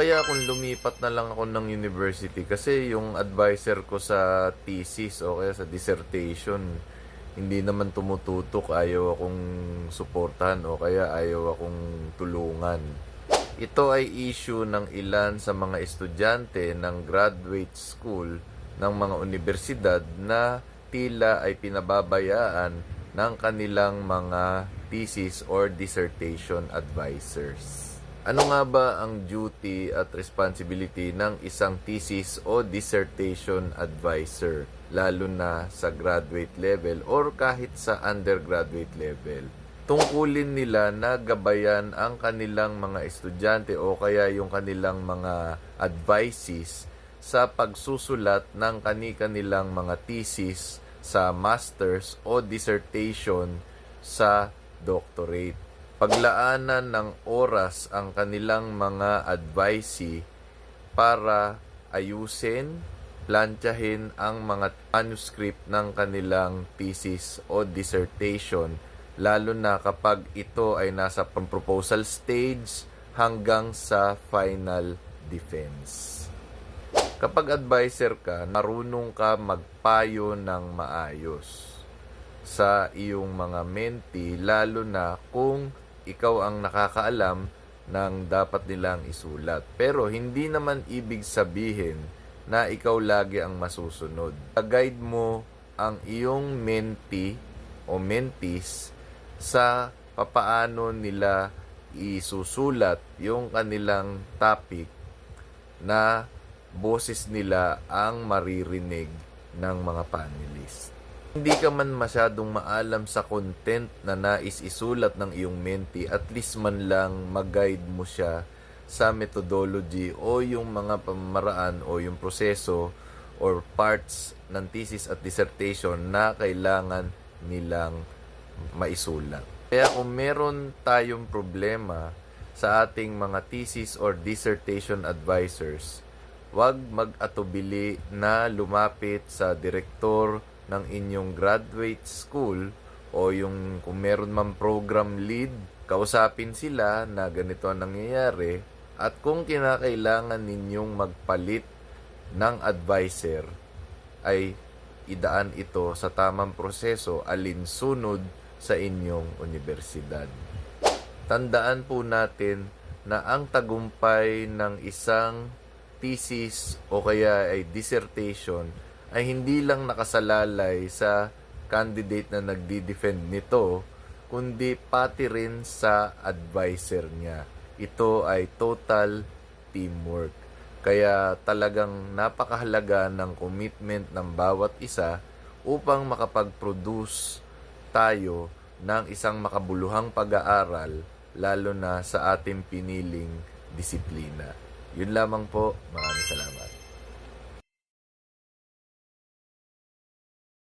Kaya kung lumipat na lang ako ng university kasi yung advisor ko sa thesis o kaya sa dissertation hindi naman tumututok, ayaw akong suportahan o kaya ayaw akong tulungan. Ito ay issue ng ilan sa mga estudyante ng graduate school ng mga universidad na tila ay pinababayaan ng kanilang mga thesis or dissertation advisors. Ano nga ba ang duty at responsibility ng isang thesis o dissertation advisor lalo na sa graduate level or kahit sa undergraduate level? Tungkulin nila na gabayan ang kanilang mga estudyante o kaya yung kanilang mga advices sa pagsusulat ng kani-kanilang mga thesis sa masters o dissertation sa doctorate paglaanan ng oras ang kanilang mga advisee para ayusin, plantyahin ang mga manuscript ng kanilang thesis o dissertation lalo na kapag ito ay nasa proposal stage hanggang sa final defense. Kapag advisor ka, marunong ka magpayo ng maayos sa iyong mga mentee lalo na kung ikaw ang nakakaalam ng dapat nilang isulat. Pero hindi naman ibig sabihin na ikaw lagi ang masusunod. Guide mo ang iyong mentee o mentees sa papaano nila isusulat yung kanilang topic na boses nila ang maririnig ng mga panelists. Hindi ka man masyadong maalam sa content na nais isulat ng iyong mentee, at least man lang mag-guide mo siya sa methodology o yung mga pamamaraan o yung proseso or parts ng thesis at dissertation na kailangan nilang maisulat. Kaya kung meron tayong problema sa ating mga thesis or dissertation advisors, huwag mag-atubili na lumapit sa direktor ng inyong graduate school o yung kung meron man program lead, kausapin sila na ganito ang nangyayari at kung kinakailangan ninyong magpalit ng advisor ay idaan ito sa tamang proseso alinsunod sa inyong universidad. Tandaan po natin na ang tagumpay ng isang thesis o kaya ay dissertation ay hindi lang nakasalalay sa candidate na nagdi-defend nito, kundi pati rin sa advisor niya. Ito ay total teamwork. Kaya talagang napakahalaga ng commitment ng bawat isa upang makapag-produce tayo ng isang makabuluhang pag-aaral lalo na sa ating piniling disiplina. Yun lamang po. Maraming salamat.